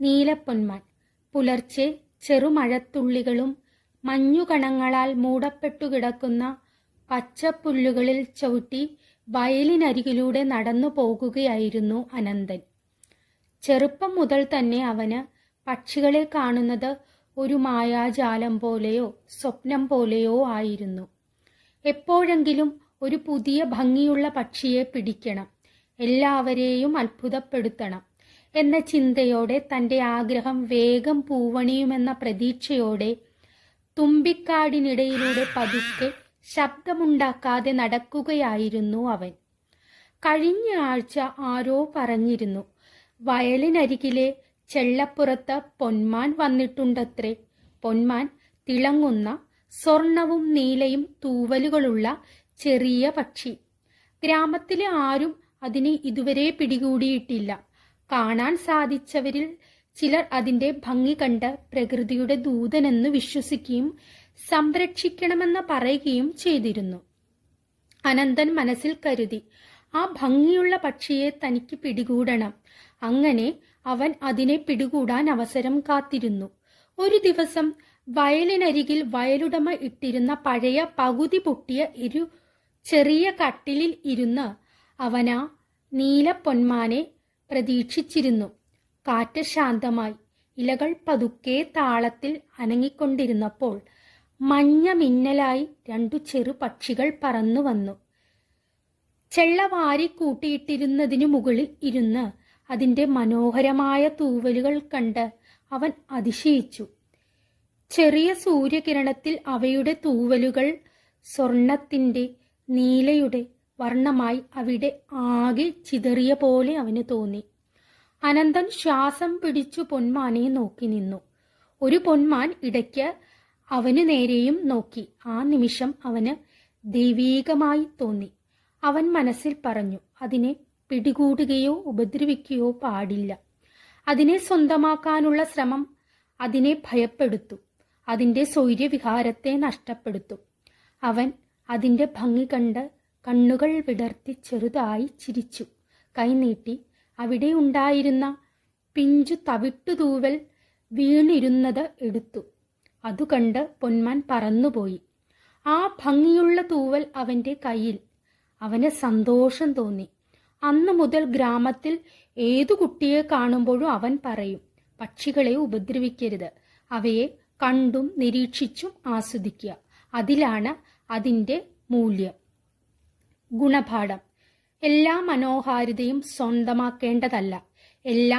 നീലപ്പൊന്മാൻ പുലർച്ചെ ചെറുമഴത്തുള്ളികളും മഞ്ഞുകണങ്ങളാൽ മൂടപ്പെട്ടു കിടക്കുന്ന പച്ചപ്പുല്ലുകളിൽ ചവിട്ടി വയലിനരികിലൂടെ നടന്നു പോകുകയായിരുന്നു അനന്തൻ. ചെറുപ്പം മുതൽ തന്നെ അവന് പക്ഷികളെ കാണുന്നത് ഒരു മായാജാലം പോലെയോ സ്വപ്നം പോലെയോ ആയിരുന്നു. എപ്പോഴെങ്കിലും ഒരു പുതിയ ഭംഗിയുള്ള പക്ഷിയെ പിടിക്കണം. എല്ലാവരെയും അത്ഭുതപ്പെടുത്തണം. എന്ന ചിന്തയോടെ തന്റെ ആഗ്രഹം വേഗം പൂവണിയുമെന്ന പ്രതീക്ഷയോടെ തുമ്പിക്കാടിനിടയിലൂടെ പതുക്കെ ശബ്ദമുണ്ടാക്കാതെ നടക്കുകയായിരുന്നു അവൻ. കഴിഞ്ഞ ആഴ്ച ആരോ പറഞ്ഞിരുന്നു വയലിനരികിലെ ചെള്ളപ്പുറത്ത് പൊന്മാൻ വന്നിട്ടുണ്ടത്രേ. പൊന്മാൻ തിളങ്ങുന്ന സ്വർണവും നീലയും തൂവലുകളുള്ള ചെറിയ പക്ഷി. ഗ്രാമത്തിലെ ആരും അതിനെ ഇതുവരെ പിടികൂടിയിട്ടില്ല. കാണാൻ സാധിച്ചവരിൽ ചിലർ അതിന്റെ ഭംഗി കണ്ട് പ്രകൃതിയുടെ ദൂതനെന്ന് വിശ്വസിക്കുകയും സംരക്ഷിക്കണമെന്ന് പറയുകയും ചെയ്തിരുന്നു. അനന്തൻ മനസ്സിൽ കരുതി ആ ഭംഗിയുള്ള പക്ഷിയെ തനിക്ക് പിടികൂടണം. അങ്ങനെ അവൻ അതിനെ പിടികൂടാൻ അവസരം കാത്തിരുന്നു. ഒരു ദിവസം വയലിനരികിൽ വയലുടമ ഇട്ടിരുന്ന പഴയ പകുതി പൊട്ടിയ ഒരു ചെറിയ കട്ടിലിൽ ഇരുന്ന് അവനാ നീലപ്പൊന്മാനെ പ്രതീക്ഷിച്ചിരുന്നു. കാറ്റ് ശാന്തമായി. ഇലകൾ പതുക്കെ താളത്തിൽ അനങ്ങിക്കൊണ്ടിരുന്നപ്പോൾ മഞ്ഞ മിന്നലായി രണ്ടു ചെറു പക്ഷികൾ പറന്നു വന്നു. ചെള്ള വാരി കൂട്ടിയിട്ടിരുന്നതിനു മുകളിൽ ഇരുന്ന് അതിന്റെ മനോഹരമായ തൂവലുകൾ കണ്ട് അവൻ അതിശയിച്ചു. ചെറിയ സൂര്യകിരണത്തിൽ അവയുടെ തൂവലുകൾ സ്വർണത്തിന്റെ നീലയുടെ വർണമായി അവിടെ ആകെ ചിതറിയ പോലെ അവന് തോന്നി. അനന്തൻ ശ്വാസം പിടിച്ചു പൊന്മാനെ നോക്കി നിന്നു. ഒരു പൊന്മാൻ ഇടയ്ക്ക് അവന് നേരെയും നോക്കി. ആ നിമിഷം അവന് ദൈവീകമായി തോന്നി. അവൻ മനസ്സിൽ പറഞ്ഞു അതിനെ പിടികൂടുകയോ ഉപദ്രവിക്കുകയോ പാടില്ല. അതിനെ സ്വന്തമാക്കാനുള്ള ശ്രമം അതിനെ ഭയപ്പെടുത്തു. അതിന്റെ സൗര്യവിഹാരത്തെ നഷ്ടപ്പെടുത്തും. അവൻ അതിന്റെ ഭംഗി കണ്ട് കണ്ണുകൾ വിടർത്തി ചെറുതായി ചിരിച്ചു. കൈനീട്ടി അവിടെ ഉണ്ടായിരുന്ന പിഞ്ചു തവിട്ടുതൂവൽ വീണിരുന്നത് എടുത്തു. അതുകണ്ട് പൊന്മാൻ പറന്നുപോയി. ആ ഭംഗിയുള്ള തൂവൽ അവന്റെ കയ്യിൽ. അവന് സന്തോഷം തോന്നി. അന്ന് മുതൽ ഗ്രാമത്തിൽ ഏതു കുട്ടിയെ കാണുമ്പോഴും അവൻ പറയും പക്ഷികളെ ഉപദ്രവിക്കരുത്. അവയെ കണ്ടും നിരീക്ഷിച്ചും ആസ്വദിക്കുക. അതിലാണ് അതിന്റെ മൂല്യം. ഗുണപാഠം. എല്ലാ മനോഹാരിതയും സ്വന്തമാക്കേണ്ടതല്ല. എല്ലാം